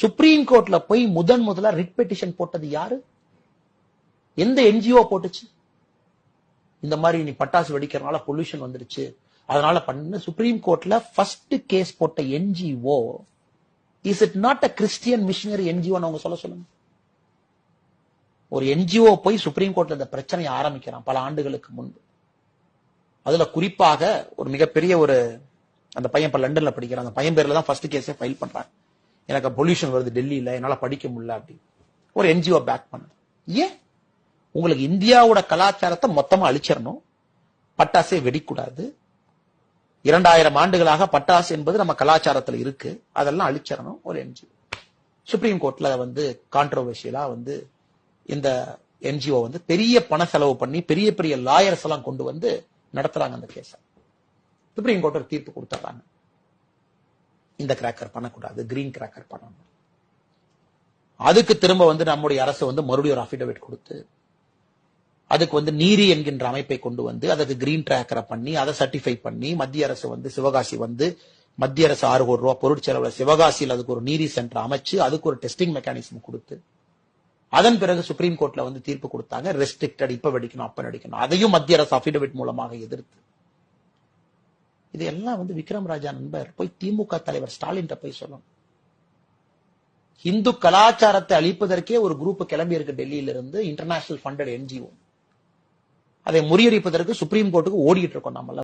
Supreme கோர்ட்ல போய் முதன் முதலா ரிட் பெட்டிஷன் போட்டது யாரு? எந்த என்ஜிஓ போட்டுச்சு? இந்த மாதிரி நீ பட்டாசு வெடிக்கிறனால பொல்யூஷன் வந்துருச்சு அதனால பண்ணு. சுப்ரீம் கோர்ட்ல ஃபர்ஸ்ட் கேஸ் போட்ட NGO is it not a Christian missionary NGO அவங்க சொல்ல சொல்லுங்க. ஒரு என்ஜிஓ போய் சுப்ரீம் கோர்ட்ல இந்த பிரச்சனையை ஆரம்பிக்கிறான் பல ஆண்டுகளுக்கு முன்பு. அதுல குறிப்பாக ஒரு மிகப்பெரிய ஒரு அந்த பையன் இப்ப லண்டன்ல படிக்கிறான். அந்த பையன் பேர்ல தான் ஃபர்ஸ்ட் கேஸே ஃபைல் பண்றாங்க. எனக்கு பொல்யூஷன் வருது டெல்லியில என்னால படிக்க முடியல அப்படின்னு. ஒரு என்ஜிஓ பேக் பண்ண. ஏன்? உங்களுக்கு இந்தியாவோட கலாச்சாரத்தை மொத்தமா அழிச்சிடணும். பட்டாசே வெடிக்கூடாது. இரண்டாயிரம் ஆண்டுகளாக பட்டாசு என்பது நம்ம கலாச்சாரத்தில் இருக்கு. அதெல்லாம் அழிச்சிடணும் ஒரு என்ஜிஓ சுப்ரீம் கோர்ட்ல வந்து கான்ட்ரோவர்ஷியலா வந்து இந்த என்ஜிஓ வந்து பெரிய பண செலவு பண்ணி பெரிய பெரிய லாயர்ஸ் எல்லாம் கொண்டு வந்து நடத்துறாங்க அந்த கேஸ சுப்ரீம் கோர்ட் ஒரு தீர்ப்பு கொடுத்துறாங்க இந்த கிராக்கர் பண்ணக்கூடாது கிரீன் கிராக்கர் பண்ணணும். அதுக்கு திரும்ப வந்து நம்முடைய அரசு வந்து மறுபடியும் ஒரு அஃபிடவிட் கொடுத்து அதுக்கு வந்து நீரி என்கின்ற அமைப்பை கொண்டு வந்து அதுக்கு கிரீன் டிராக்கரை பண்ணி அதை சர்டிஃபை பண்ணி மத்திய அரசு வந்து சிவகாசி வந்து மத்திய அரசு ஆறு கோடி ரூபாய் பொருட்செலவுல சிவகாசியில் அதுக்கு ஒரு நீரி சென்டர் அமைச்சு அதுக்கு ஒரு டெஸ்டிங் மெக்கானிசம் கொடுத்து அதன் பிறகு சுப்ரீம் கோர்ட்ல வந்து தீர்ப்பு கொடுத்தாங்க. ரெஸ்ட்ரிக்டட் இப்ப வெடிக்கணும் அப்ப வெடிக்கணும். அதையும் மத்திய அரசு அபிடவிட் மூலமாக எதிர்த்து. இது எல்லாம் வந்து விக்ரம் ராஜா நண்பர் போய் திமுக தலைவர் ஸ்டாலின் போய் சொல்லணும். இந்து கலாச்சாரத்தை அழிப்பதற்கே ஒரு குரூப் கிளம்பி இருக்கு டெல்லியில இருந்து இன்டர்நேஷனல் ஃபண்டட் என்ஜிஓ அதை முறியடிப்பதற்கு சுப்ரீம் கோர்ட்டுக்கு ஓடிட்டு இருக்கோம் நம்மள